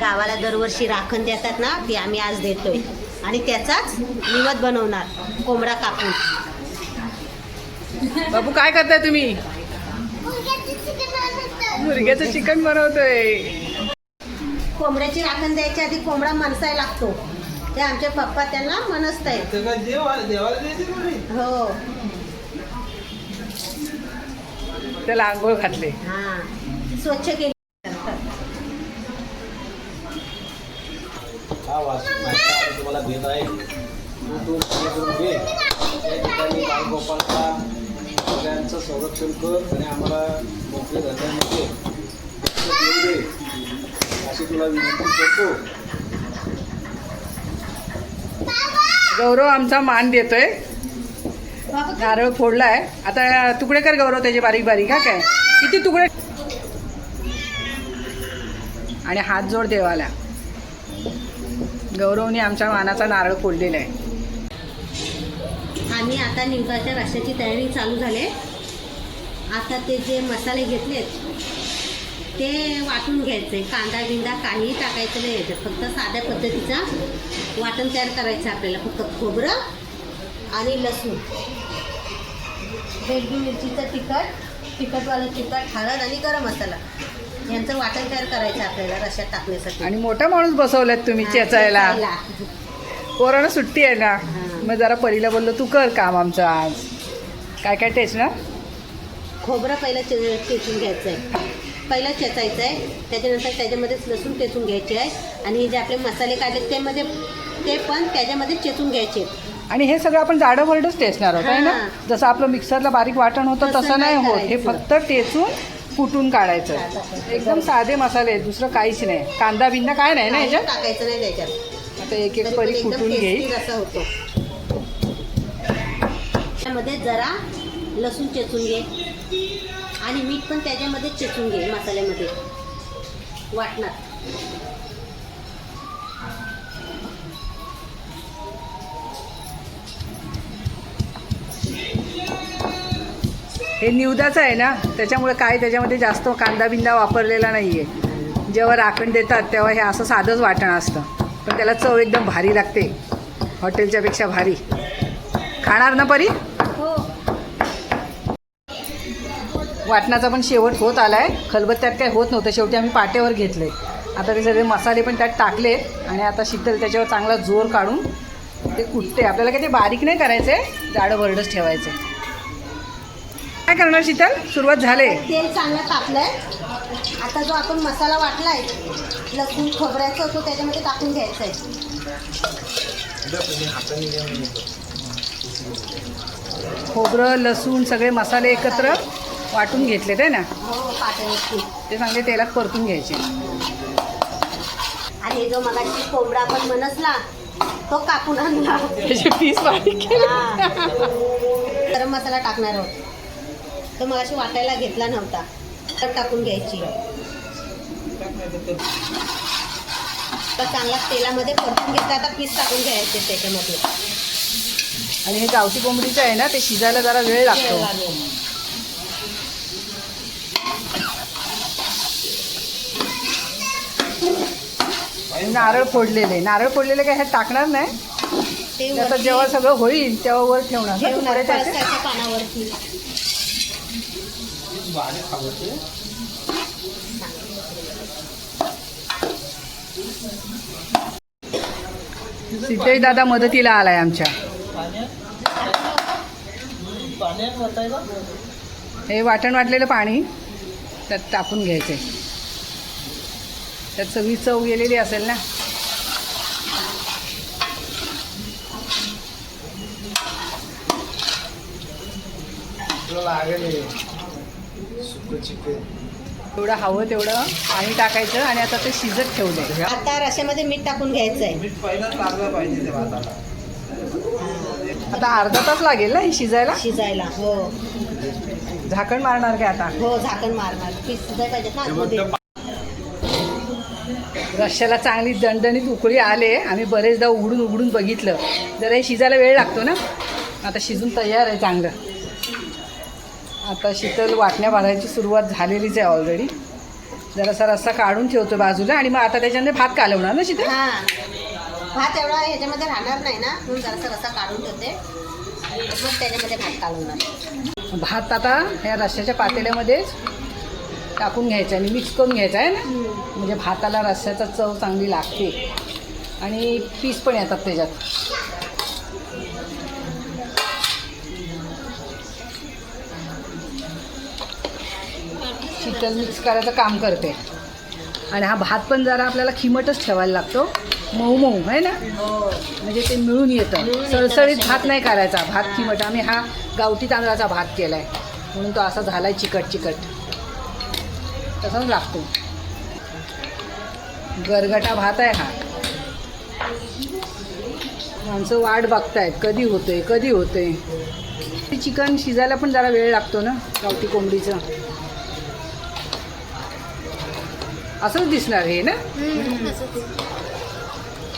गावाला दरवर्षी राखण देतात ना ती आम्ही आज देतोय. आणि त्याचाच निवद बनवणार कोंबडा कापून. बाबू काय करताय तुम्ही? मुर्ग्याचं चिकन बनवतोय. कोंबड्याची राखण द्यायच्या आधी कोंबडा मनसाय लागतो. ते आमचे पप्पा त्यांना मनसत आहेत कोणी हो. त्याला आंघोळ घातले. हा. स्वच्छ केली. हा माहिती तुम्हाला भेट आहे. तू तू करून घे त्या ठिकाणी बाळगोपालचा सगळ्यांचं संरक्षण कर आणि आम्हाला मोकळे धंद्यामध्ये दे अशी तुला विनंती करतो. गौरव आमचा मान देतोय. नारळ फोडलाय. आता तुकडे कर गौरव त्याचे बारीक बारीक हा काय? किती तुकडे? आणि हात जोड देवाला. गौरवने आमच्या मानाचा नारळ फोडलेला आहे. आम्ही आता निवदाच्या रश्याची तयारी चालू झाली आता ते जे मसाले घेतलेत ते वाटून घ्यायचे. कांदा बिंदा काहीही टाकायचं नाही याच्यात फक्त साध्या पद्धतीचा वाटण तयार करायचं आपल्याला. फक्त खोबरं आणि लसूण. बेडगी मिरचीचं तिखट तिखटवालं तिखट हळद आणि गरम मसाला. यांचं वाटण तयार करायचं आपल्याला रश्यात टाकण्यासाठी. आणि मोठा माणूस बसवलात तुम्ही हा, चेचायला. चेचायला. कोरोना सुट्टी आहे ना? हा. मग जरा परीला बोललो तू कर काम आमचं आज. काय काय टेस्ट ना? खोबरं पहिलं चे चेचून घ्यायचं आहे पहिलं चेचायचं आहे त्याच्यानंतर त्याच्यामध्येच लसूण चेचून घ्यायचे आहे आणि जे आपले मसाले काढले ते मध्ये ते पण त्याच्यामध्ये चेचून घ्यायचे. आणि हे सगळं आपण जाडं भरडच टेचणार आहोत आहे ना? हा. जसं आपलं मिक्सरला बारीक वाटण होतं तसं नाही नाही होत. हे करायचं. फक्त टेचून कुटून काढायचं. एकदम साधे मसाले आहेत दुसरं काहीच नाही. कांदा बिंदा काय नाही ना याच्यात? टाकायचं नाही त्याच्यात. आता एक एक परी कुटून घेईल होतो. त्यामध्ये जरा लसूण चेचून घे. आणि मीठ पण त्याच्यामध्ये चेचून घे मसाल्यामध्ये. वाटणार. हे निवदाचं आहे ना त्याच्यामुळे काय त्याच्यामध्ये जास्त कांदा बिंदा वापरलेला नाही आहे जेव्हा राखण देतात तेव्हा हे असं साधंच वाटण असतं. पण त्याला चव एकदम भारी लागते. हॉटेलच्या पेक्षा भारी. खाणार ना परी? हो. वाटणाचा पण शेवट होत आला आहे खलबत्त्यात काय होत नव्हतं. शेवटी आम्ही पाट्यावर घेतले. आता ते सगळे मसाले पण त्यात टाकले आणि आता शीतल त्याच्यावर चांगला जोर काढून ते कुटते. आपल्याला काय ते बारीक नाही करायचं आहे जाडं भरडच ठेवायचं. काय करणार शीतल? सुरुवात झाले. तेल चांगलं तापलंय. आता जो आपण मसाला वाटलाय लसूण खोबऱ्याचा तो त्याच्यामध्ये टाकून घ्यायचा आहे खोबरं लसूण सगळे मसाले एकत्र वाटून घेतलेत आहे ना? हो ते चांगले तेलात परतून घ्यायचे. आणि जो मगाशी कोंबडा आपण मनसला तो कापून आणला. त्याचे पीस बारीक केले. गरम मसाला टाकणार आहोत. तो मगाशी वाटायला घेतला नव्हता. तर टाकून घ्यायची. तर चांगला तेलामध्ये परतून घेतला आता पीस टाकून घ्यायचे त्याच्यामध्ये. आणि हे गावठी कोंबडीचं आहे ना ते शिजायला जरा वेळ लागतो. नारळ फोडलेले. नारळ फोडलेले काय ह्यात टाकणार नाही? आता जेव्हा सगळं होईल तेव्हा वर ठेवणार ना? पानावरती भाजी खावते. सिद्धेश दादा मदतीला आलाय आमच्या. हे वाटण वाटलेलं पाणी त्यात टाकून घ्यायचे. त्यात सगळी चव गेलेली असेल ना? लागेल सुक चिकन तेवढं हवं तेवढं पाणी टाकायचं आणि आता ते शिजत ठेवलंय. आता रश्यामध्ये मीठ टाकून घ्यायचं आहे मीठ पहिलाच लागलं पाहिजे ते भाताला आता अर्धा तास लागेल ना हे शिजायला? शिजायला हो. झाकण मारणार काय आता? हो झाकण मारणार. पीस शिजायला पाहिजेत ना आतमध्ये रश्श्याला चांगली दणदणीत उकळी आले. आम्ही बरेचदा उघडून उघडून बघितलं. जरा हे शिजायला वेळ लागतो ना? आता शिजून तयार आहे चांगलं. आता शीतल वाटण्या भरायची सुरुवात झालेलीच आहे ऑलरेडी जरासा रस्सा काढून ठेवतो बाजूला आणि मग आता त्याच्यामध्ये भात कालवणार ना शिते हा. भात एवढा ह्याच्यामध्ये राहणार नाही ना म्हणून जरासा रस्सा काढून ठेवते. मग त्याच्यामध्ये भात कालवणार. भात आता ह्या रश्श्याच्या पातेल्यामध्येच टाकून घ्यायचा आणि मिक्स करून घ्यायचा आहे ना? म्हणजे भाताला रस्स्याचा चव चांगली लागते. आणि पीस पण येतात त्याच्यात. शीतल मिक्स करायचं काम करते. आणि हा भात पण जरा आपल्याला खिमटच ठेवायला लागतो. मऊ मऊ आहे ना? म्हणजे ते मिळून येतं. सळसळीत भात नाही करायचा. भात खिमट. आम्ही हा गावठी तांदळाचा भात केला आहे म्हणून तो असा झाला आहे चिकट चिकट. तसाच लागतो. गरगटा भात आहे हा. माणसं वाट बघतायत. कधी होतंय कधी होतंय. ते चिकन शिजायला पण जरा वेळ लागतो ना गावठी कोंबडीचं? असंच दिसणार हे ना?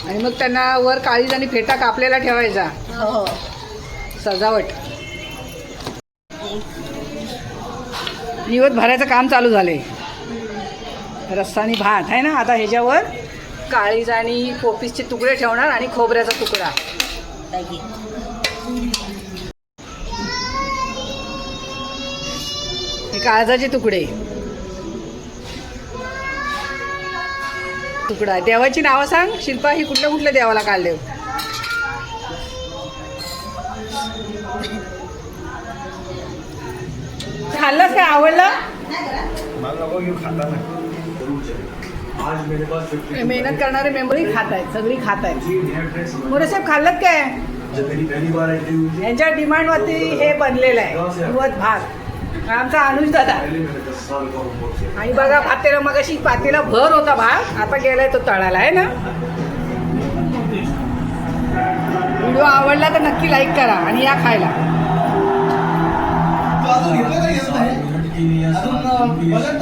आणि मग त्यांना वर काळीज आणि फेटा कापलेला ठेवायचा. सजावट. निवत भरायचं काम चालू झाले रस्सानी भात आहे ना? आता ह्याच्यावर काळीज आणि कोपीसचे तुकडे ठेवणार आणि खोबऱ्याचा तुकडा. हे काळजाचे तुकडे. तुकडा. देवाची नावं सांग. शिल्पा ही कुठल्या कुठल्या देवाला काढले खाल्लंस काय? आवडलं? मेहनत करणारे मेंबरही खात आहेत सगळी खात आहेत मोरेसाहेब खाल्लं काय? यांच्या डिमांडवरती हे बनलेलं आहे. भात. आमचा अनुज दादा. आणि बघा पातेला मग अशी पातेला भर होता भात आता गेलाय तो तळाला आहे ना? व्हिडिओ आवडला तर नक्की लाईक करा आणि या खायला. अजून